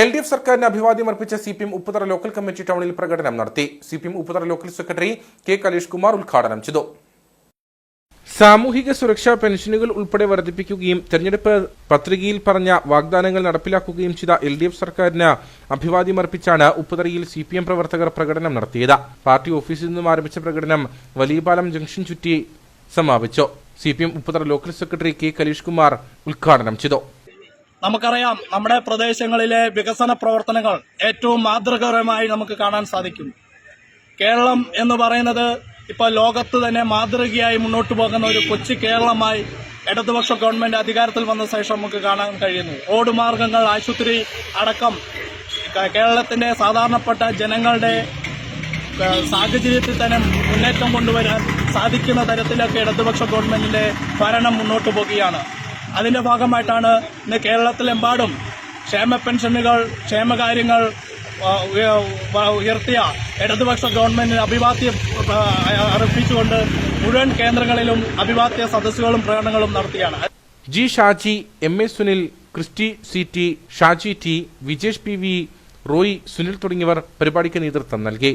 L D F സർക്കാരിന് അഭിവാദ്യം അർപ്പിച്ച C P M Upputhara local committee ടൗണിൽ പ്രകടനം നടത്തി. C P M Upputhara local secretary K Kalesh Kumar ഉദ്ഘാടനം ചെയ്തു. സാമൂഹിക സുരക്ഷാ പെൻഷനുകൾ ഉൾപ്പെടെ വർദ്ധിപ്പിക്കുകയും തെരഞ്ഞെടുപ്പ് പത്രികയിൽ പറഞ്ഞ വാഗ്ദാനങ്ങൾ നടപ്പിലാക്കുകയും ചെയ്ത എൽ ഡി എഫ് സർക്കാരിന് അഭിവാദ്യമർപ്പിച്ചാണ് ഉപ്പുതറയിൽ സി പി എം പ്രവർത്തകർ പ്രകടനം നടത്തിയത്. പാർട്ടി ഓഫീസിൽ നിന്നും ആരംഭിച്ച പ്രകടനം വലിയപാലം ജംഗ്ഷൻ ചുറ്റി സമാപിച്ചു. C P M Upputhara local secretary K Kaleesh Kumar ഉദ്ഘാടനം ചെയ്തു. നമുക്കറിയാം നമ്മുടെ പ്രദേശങ്ങളിലെ വികസന പ്രവർത്തനങ്ങൾ ഏറ്റവും മാതൃകപരമായി നമുക്ക് കാണാൻ സാധിക്കും. കേരളം എന്ന് പറയുന്നത് ഇപ്പോൾ ലോകത്ത് തന്നെ മാതൃകയായി മുന്നോട്ട് പോകുന്ന ഒരു കൊച്ചു കേരളമായി ഇടതുപക്ഷ ഗവൺമെന്റ് അധികാരത്തിൽ വന്ന ശേഷം നമുക്ക് കാണാൻ കഴിയുന്നു. റോഡ് മാർഗങ്ങൾ ആശുപത്രി അടക്കം കേരളത്തിന്റെ സാധാരണപ്പെട്ട ജനങ്ങളുടെ സാഹചര്യത്തിൽ തന്നെ മുന്നേറ്റം കൊണ്ടുവരാൻ സാധിക്കുന്ന തരത്തിലൊക്കെ ഇടതുപക്ഷ ഗവൺമെന്റിന്റെ ഭരണം മുന്നോട്ട് പോകുകയാണ്. അതിന്റെ ഭാഗമായിട്ടാണ് ഇന്ന് കേരളത്തിലെമ്പാടും ക്ഷേമ പെൻഷനുകൾ ക്ഷേമകാര്യങ്ങൾ ഉയർത്തിയ ഇടതുപക്ഷ ഗവൺമെന്റിന് അഭിവാദ്യം അർപ്പിച്ചുകൊണ്ട് മുഴുവൻ കേന്ദ്രങ്ങളിലും അഭിവാദ്യ സദസ്സുകളും പ്രകടനങ്ങളും നടത്തിയാണ്. G Shaji M A Sunil Christy C T Shaji T Vijesh P V Roy Sunil തുടങ്ങിയവർ പരിപാടിക്ക് നേതൃത്വം നൽകി.